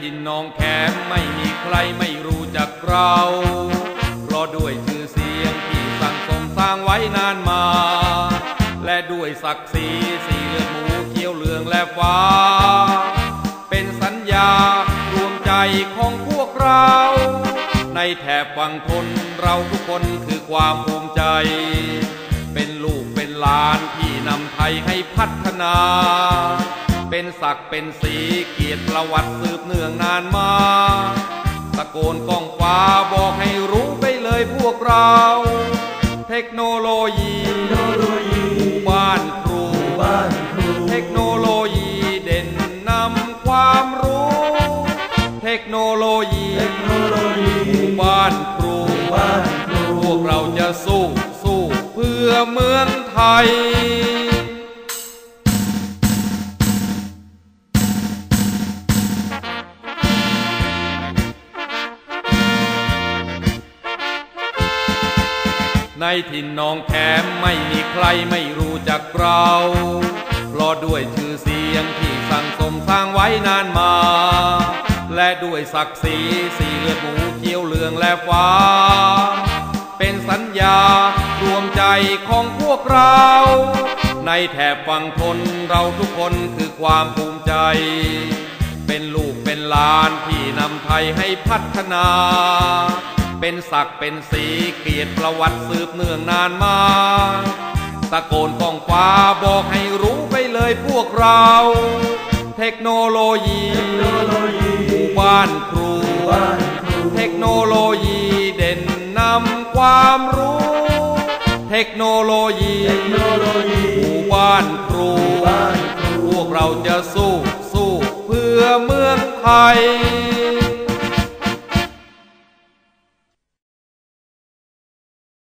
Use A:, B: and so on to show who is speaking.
A: ถิ่นนองแขมไม่มีใครไม่รู้จักเรา เพราะด้วยชื่อเสียงที่สั่งสมสร้างไว้นานมา และด้วยศักดิ์ศรีสีเลือดหมูเขียวเหลืองและฟ้า เป็นสัญญารวมใจของพวกเรา ในแถบฝั่งทนเราทุกคนคือความภูมิใจ เป็นลูกเป็นหลานที่นำไทยให้พัฒนา เป็นศักเป็นสีเกียรติประวัติสืบเนื่องนานมา ตะโกนก้องฟ้าบอกให้รู้ไปเลยพวกเราเทคโนโลยี
B: เทคโนโลยี
A: บ้านครู
B: บ้านครู
A: เทคโนโลยีเด่นนำความรู้ เทคโนโลยี
B: เทคโนโลยี
A: บ้านครู
B: บ้านครู
A: พวกเราจะสู้สู้เพื่อเมืองไทย ในถิ่นหนองแขมไม่มีใครไม่รู้จักเราเพราะด้วยชื่อเสียงที่สั่งสมสร้างไว้นานมา และด้วยศักดิ์ศรีสีเลือดหมูเขียวเหลืองและฟ้า เป็นสัญญารวมใจของพวกเรา ในแถบฝั่งทนเราทุกคนคือความภูมิใจ เป็นลูกเป็นหลานที่นำไทยให้พัฒนา เป็นศักเป็นสีเกียรติประวัติสืบเนื่องนานมา ตะโกนก้องฟ้าบอกให้รู้ไปเลยพวกเรา เทคโนโลยีบ้านครู
B: บ้านครู
A: เทคโนโลยีเด่นนำความรู้ เทคโนโลยีผู้
B: บ้านครู
A: พวกเราจะสู้สู้เพื่อเมืองไทย